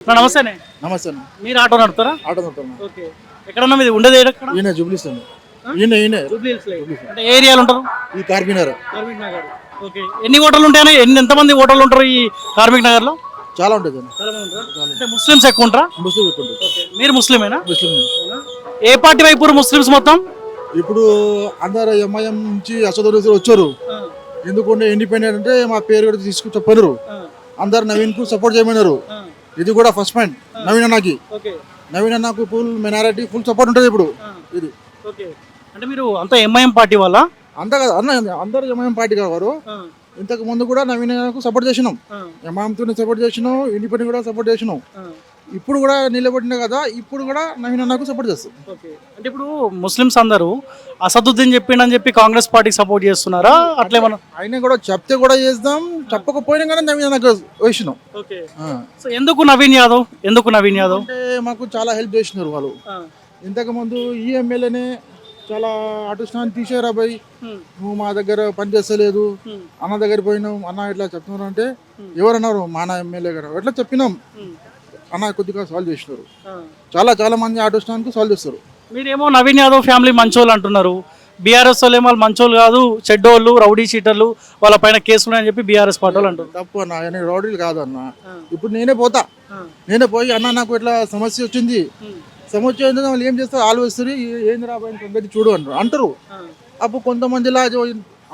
నమస్తే అన్న. మీరు ఆటో నడుపుతారా? ఆటో నడుపుతున్నా ఓకే. ఎక్కడన్నా మీది ఉండేది ఎక్కడ ఈయన జూబ్లీస్తాను ఈయన ఈయన. అంటే ఏ ఏరియాలో ఉంటారు? ఈ కార్మినర్ కార్మిక్ నగర్. ఓకే. ఎన్ని ఓటర్లు ఉంటాయని ఎన్ని ఎంతమంది ఓటర్లు ఉంటారు ఈ కార్మిక్ నగర్లో చాలా ఉంటుంది అంటే ముస్లిమ్స్ ఎక్కువ ఉంటారా? ముస్లిం ఎక్కువ ఓకే. మీరు ముస్లిమేనా? ముస్లిం. ఏ పార్టీ వైపు ముస్లిమ్స్ మొత్తం? ఇప్పుడు అందరు ఎంఐఎం నుంచి అసలు వచ్చారు. ఎందుకంటే ఇండిపెండెంట్ అంటే మా పేరు కూడా తీసుకు చెప్పారు అందరు నవీన్కు సపోర్ట్ చేయమన్నారు ఇది కూడా ఫస్ట్ పాయింట్ నవీన్ అన్నకి. నవీన్ అన్నకు ఫుల్ మెనారిటీ ఫుల్ సపోర్ట్ ఉంటుంది ఇప్పుడు. ఇది. అంటే మీరు అంతా ఎంఐఎం పార్టీ వల్ల అంతా కదా అన్న అందరు ఎంఐఎం పార్టీ కావారు. ఇంతకు ముందు కూడా నవీన్ అన్నకు సపోర్ట్ చేసినాం. ఎంఐఎంతో సపోర్ట్ చేసినాం ఇండిపెండెంట్ కూడా సపోర్ట్ చేసినాం. ఇప్పుడు కూడా నిలబడిన కదా ఇప్పుడు కూడా నవీన్ అన్నకు సపోర్ట్ చేస్తాం ఓకే అంటే ఇప్పుడు ముస్లిమ్స్ అందరూ అసదుద్దీన్ చెప్పిండని చెప్పి కాంగ్రెస్ పార్టీకి సపోర్ట్ చేస్తున్నారా? అట్లేమన్నా ఆయన కూడా చెప్తే కూడా చేద్దాం చెప్పకపోయినా కానీ నవీన్ అన్నకు వేసినాం. సో ఎందుకు నవీన్ యాదవ్? ఎందుకు నవీన్ యాదవ్? అంటే మాకు చాలా హెల్ప్ చేసినారు వాళ్ళు. ఇంతకు ముందు ఈ ఎమ్మెల్యేనే చాలా అటు స్నానం తీసేరా భయ్ నువ్వు మా దగ్గర పని చేస్తలేదు. అన్న దగ్గర పోయినాం అన్న ఇట్లా చెప్తున్నారు అంటే ఎవరన్నారు మా అన్న ఎమ్మెల్యే గారు? ఎట్లా చెప్పినాం? అన్న కొద్దిగా సాల్వ్ చేసినారు. చాలా చాలా మంది ఆటో స్టాండ్కి సాల్వ్ చేస్తారు. మీరేమో నవీన్ యాదవ్ ఫ్యామిలీ మంచోళ్ళు అంటున్నారు. బీఆర్ఎస్ వాళ్ళు ఏమో వాళ్ళు మంచోళ్ళు కాదు చెడ్డోళ్ళు రౌడీ షీటర్లు వాళ్ళ పైన కేసులు అని చెప్పి బీఆర్ఎస్ పార్టీ వాళ్ళు అంటారు తప్పు అన్న ఆయన రౌడీలు కాదు అన్న ఇప్పుడు నేనే పోతా. నేనే పోయి అన్న నాకు ఇట్లా సమస్య వచ్చింది. సమస్య ఏంటంటే వాళ్ళు ఏం చేస్తారు? ఆలు వస్తారు ఏంది రాబోయే సంగతి చూడు అంటారు. అంటారు అప్పుడు కొంతమందిలా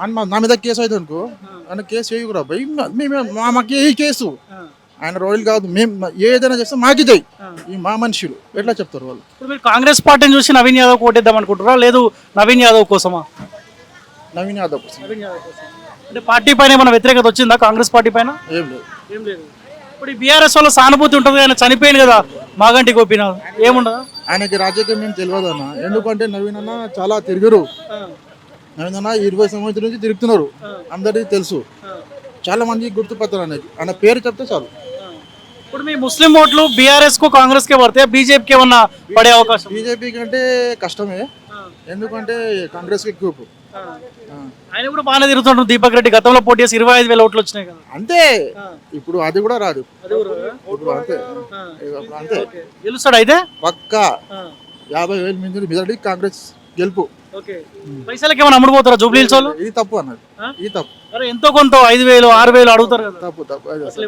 అన్న నా మీద కేసు అయితే అనుకో. ఆయన కేసు వేయకురా భయ్ మేము మా మాకు కేసు. ఆయన రోడ్లు కాదు. మేము ఏదైనా చేస్తే మాకు ఇదే ఈ మా మనుషులు. ఎట్లా చెప్తారు వాళ్ళు? ఇప్పుడు మీరు కాంగ్రెస్ పార్టీని చూసి నవీన్ యాదవ్ కోటేద్దాం అనుకుంటారా లేదు నవీన్ యాదవ్ కోసమా? నవీన్ యాదవ్ కోసం. నవీన్ యాదవ్ కోసం. అంటే పార్టీ పైన ఏమైనా వ్యతిరేకత వచ్చిందా కాంగ్రెస్ పార్టీ పైన? ఏం లేదు. ఏం లేదు. ఇప్పుడు ఈ బీఆర్ఎస్ వల్ల సానుభూతి ఉంటుంది ఆయన చనిపోయింది కదా మాగంటి గోపీనాథ్. ఏముండదా? ఆయనకి రాజకీయం ఏం తెలియదు అన్న. ఎందుకంటే నవీన్ అన్న చాలా తిరిగారు. నవీన్ అన్న ఇరవై సంవత్సరాల నుంచి తిరుగుతున్నారు. అందరికీ తెలుసు. చాలా మంది గుర్తుపడతారు ఆయనకి ఆయన పేరు చెప్తే చాలు. ఇప్పుడు మీ ముస్లిం ఓట్లు బీఆర్ఎస్కు కాంగ్రెస్కి పడితే బీజేపీకి ఏమన్నా పడే అవకాశం? బీజేపీ కంటే కష్టమే. ఎందుకంటే ఎక్కువ ఇప్పుడు. ఆ. ఆయన కూడా బాగానే తిరుగుతుంటారు దీపక్ రెడ్డి గతంలో పోటీ చేసి ఇరవై ఐదు వేల ఓట్లు వచ్చినాయి కదా. అంతే. ఇప్పుడు అది కూడా రాదు. ఇప్పుడు అంతే. గెలుస్తాడు అయితే? పక్కా. యాభై వేల మంది మెజారిటీ కాంగ్రెస్ గెలుపు. పైసలకి ఏమైనా అమ్ముడుపోతారా జూబ్లీ హిల్స్ వాళ్ళు? ఇది తప్పు అన్నది? ఇది తప్పు. ఎంతో కొంత ఐదు వేలు ఆరు వేలు అడుగుతారు కదా. తప్పు తప్పు. అసలు